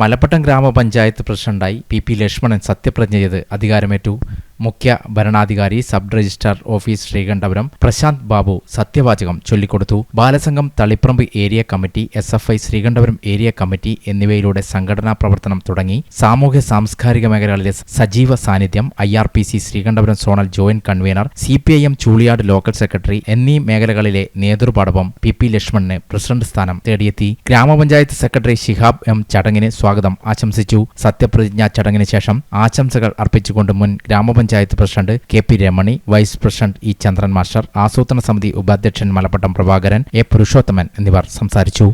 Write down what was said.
മലപ്പട്ടം ഗ്രാമപഞ്ചായത്ത് പ്രസിഡന്റായി P P Lakshmanan സത്യപ്രതിജ്ഞ ചെയ്ത് അധികാരമേറ്റു. മുഖ്യ ഭരണാധികാരി sub registrar office Sreekandapuram Prashanth Babu സത്യവാചകം ചൊല്ലിക്കൊടുത്തു. Balasangham Taliparamba area committee S F I Sreekandapuram area committee എന്നിവയിലൂടെ സംഘടനാ പ്രവർത്തനം തുടങ്ങി. സാമൂഹ്യ സാംസ്കാരിക മേഖലകളിലെ സജീവ സാന്നിധ്യം I R P C Sreekandapuram zonal joint convener C P I M Chooliyad local secretary എന്നീ മേഖലകളിലെ നേതൃപാടവം പി പി ലക്ഷ്മണന് പ്രസിഡന്റ് സ്ഥാനം തേടിയെത്തി. ഗ്രാമപഞ്ചായത്ത് സെക്രട്ടറി ശിഹാബ് എം ചടങ്ങിന് സ്വാഗതം ആശംസിച്ചു. സത്യപ്രതിജ്ഞാ ചടങ്ങിന് ശേഷം ആശംസകൾ അർപ്പിച്ചുകൊണ്ട് മുൻ ഗ്രാമപഞ്ചായത്ത് president K P Ramani vice president E Chandran master ആസൂത്രണ സമിതി ഉപാധ്യക്ഷൻ മലപ്പട്ടം പ്രഭാകരൻ എ പുരുഷോത്തമൻ എന്നിവർ സംസാരിച്ചു.